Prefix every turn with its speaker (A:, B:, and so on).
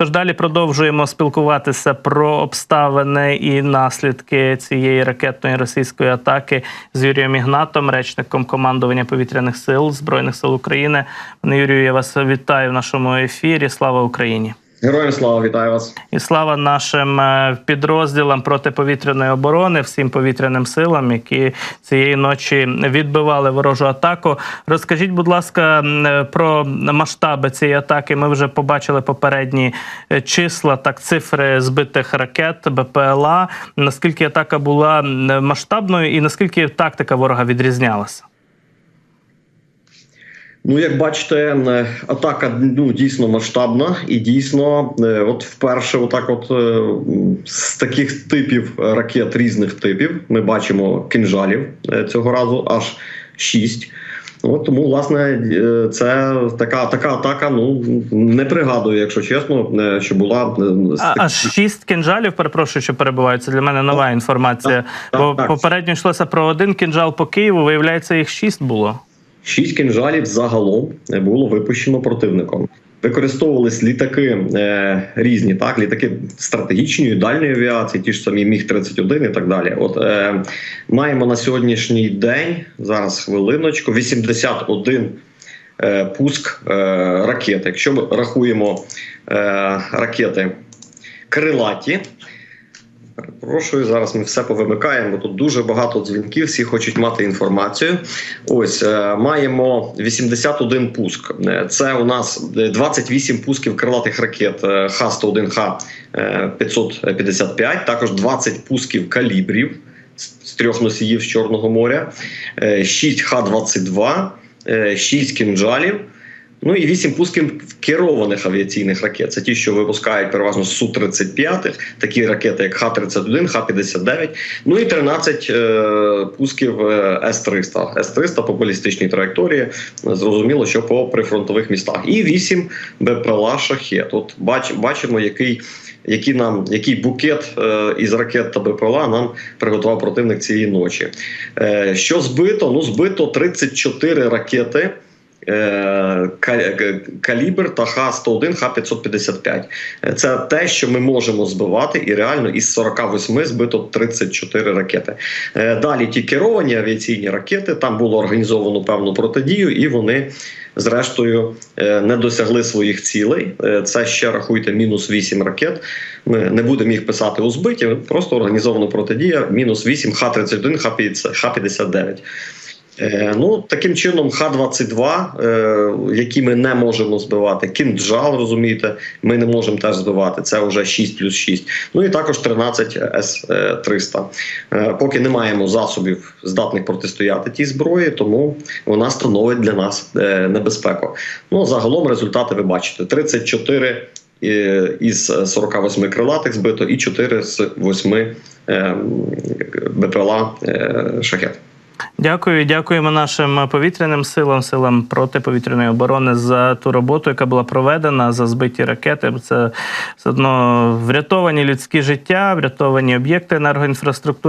A: Тож далі продовжуємо спілкуватися про обставини і наслідки цієї ракетної російської атаки з Юрієм Ігнатом, речником командування повітряних сил Збройних сил України. Юрію, я вас вітаю в нашому ефірі. Слава Україні!
B: Героям слава вітаю вас.
A: І слава нашим е, підрозділам протиповітряної оборони, всім повітряним силам, які цієї ночі відбивали ворожу атаку. Розкажіть, будь ласка, е, про масштаби цієї атаки. Ми вже побачили попередні е, числа, так цифри збитих ракет БПЛА. Наскільки атака була масштабною, і наскільки тактика ворога відрізнялася?
B: Ну, як бачите, е, атака ну дійсно масштабна і дійсно, е, от вперше, отак, от е, з таких типів ракет різних типів, ми бачимо кінжалів е, цього разу аж шість. От тому, власне, це така така атака. Ну не пригадую, якщо чесно, що була
A: А, аж шість кінжалів, перепрошую, що перебуваю. Це для мене нова інформація.
B: так,
A: Бо
B: так.
A: попередньо йшлося про один кінжал по Києву. Виявляється, їх шість було.
B: Шість кінжалів загалом е, було випущено противником. Використовувались літаки е, різні, так літаки стратегічної дальньої авіації, ті ж самі Міг 31 і так далі. От е, маємо на сьогоднішній день зараз хвилиночку 81 е, пуск е, ракет. Якщо ми рахуємо е, ракети крилаті. Перепрошую, зараз ми все повимикаємо. Тут дуже багато дзвінків, всі хочуть мати інформацію. Ось е, маємо 81 пуск. Е, Це у нас е, 28 пусків крилатих ракет е, Х-101Х е, 555, також 20 пусків калібрів з трьох носіїв з Чорного моря, е, 6 Х-22, 6 кінжалів. Ну і 8 пусків керованих авіаційних ракет. Це ті, що випускають переважно з Су-35, такі ракети, як Х-31, Х-59. Ну і 13 е, пусків е, С-300. С-300 по балістичній траєкторії. Зрозуміло, що по прифронтових містах. І 8 БПЛА «Шахет». От бач, бачимо, який. Який нам який букет е, із ракет та БПЛА нам приготував противник цієї ночі? Е, що збито? Ну збито 34 ракети калібр та Х-101, Х-555. Е, Це те, що ми можемо збивати, і реально із 48 збито 34 ракети. Е, Далі ті керовані авіаційні ракети, там було організовано певну протидію, і вони. Зрештою, е, не досягли своїх цілей. Е, Це ще рахуйте мінус 8 ракет. Ми не будемо їх писати у збиті, просто організовано протидія. Мінус 8 Х-31, Х-59. Е, Ну, таким чином, Х-22, е, які ми не можемо збивати, кінджал, розумієте, ми не можемо теж збивати. Це вже 6 плюс 6. Ну і також 13 С-300. Е, Поки не маємо засобів, здатних протистояти тій зброї, тому вона становить для нас небезпеку. Ну, загалом результати ви бачите: 34 е, із 48 крилатих збито і 4 з 8 е, БПЛА шахет.
A: Дякую, дякуємо нашим повітряним силам, силам протиповітряної оборони за ту роботу, яка була проведена за збиті ракети. Це все одно врятовані людські життя, врятовані об'єкти енергоінфраструктури.